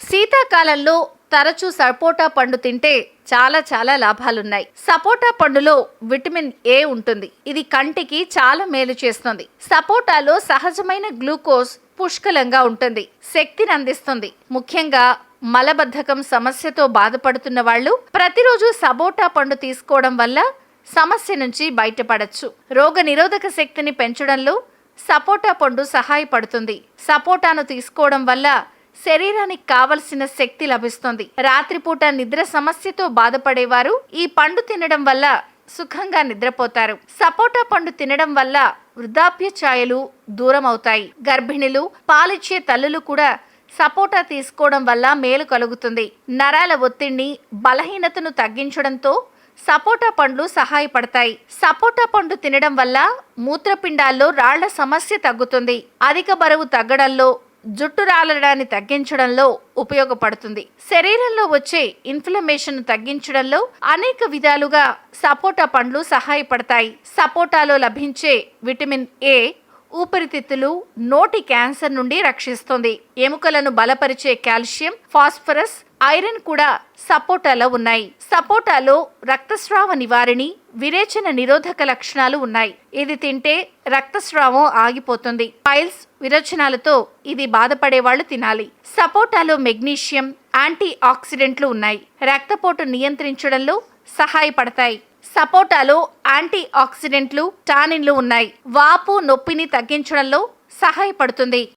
శీతాకాలంలో తరచూ సపోటా పండు తింటే చాలా చాలా లాభాలున్నాయి. సపోటా పండులో విటమిన్ ఏ ఉంటుంది? ఇది కంటికి చాలా మేలు చేస్తుంది. సపోటాలో సహజమైన గ్లూకోజ్ పుష్కలంగా ఉంటుంది. శక్తిని అందిస్తుంది. ముఖ్యంగా మలబద్ధకం సమస్యతో బాధపడుతున్న వాళ్ళు ప్రతిరోజు సపోటా పండు తీసుకోవడం వల్ల సమస్య నుంచి బయటపడచ్చు. రోగ నిరోధక శక్తిని పెంచడంలో సపోటా పండు సహాయపడుతుంది. సపోటాను తీసుకోవడం వల్ల శరీరానికి కావలసిన శక్తి లభిస్తుంది. రాత్రిపూట నిద్ర సమస్యతో బాధపడేవారు ఈ పండు తినడం వల్ల సుఖంగా నిద్రపోతారు. సపోటా పండు తినడం వల్ల వృద్ధాప్య ఛాయలు దూరం అవుతాయి గర్భిణులు పాలిచ్చే తల్లులు కూడా సపోటా తీసుకోవడం వల్ల మేలు కలుగుతుంది. నరాల ఒత్తిడిని బలహీనతను తగ్గించడంతో సపోటా పండ్లు సహాయపడతాయి. సపోటా పండు తినడం వల్ల మూత్రపిండాల్లో రాళ్ళ సమస్య తగ్గుతుంది. అధిక బరువు తగ్గడంలో జుట్టు రాలడాన్ని తగ్గించడంలో ఉపయోగపడుతుంది. శరీరంలో వచ్చే ఇన్ఫ్లమేషన్ తగ్గించడంలో అనేక విధాలుగా సపోటా పండ్లు సహాయపడతాయి. సపోటాలో లభించే విటమిన్ ఏ ఊపిరితిత్తులు నోటి క్యాన్సర్ నుండి రక్షిస్తుంది. ఎముకలను బలపరిచే కాల్షియం ఫాస్ఫరస్ ఐరన్ కూడా సపోటాలో ఉన్నాయి. సపోటాలో రక్తస్రావ నివారిణి విరేచన నిరోధక లక్షణాలు ఉన్నాయి. ఇది తింటే రక్తస్రావం ఆగిపోతుంది. పైల్స్ విరోచనాలతో ఇది బాధపడే వాళ్ళు తినాలి. సపోటాలో మెగ్నీషియం యాంటీ ఆక్సిడెంట్లు ఉన్నాయి. రక్తపోటు నియంత్రించడంలో సహాయపడతాయి. సపోటాలో యాంటీ ఆక్సిడెంట్లు టానిన్లు ఉన్నాయి. వాపు నొప్పిని తగ్గించడంలో సహాయపడుతుంది.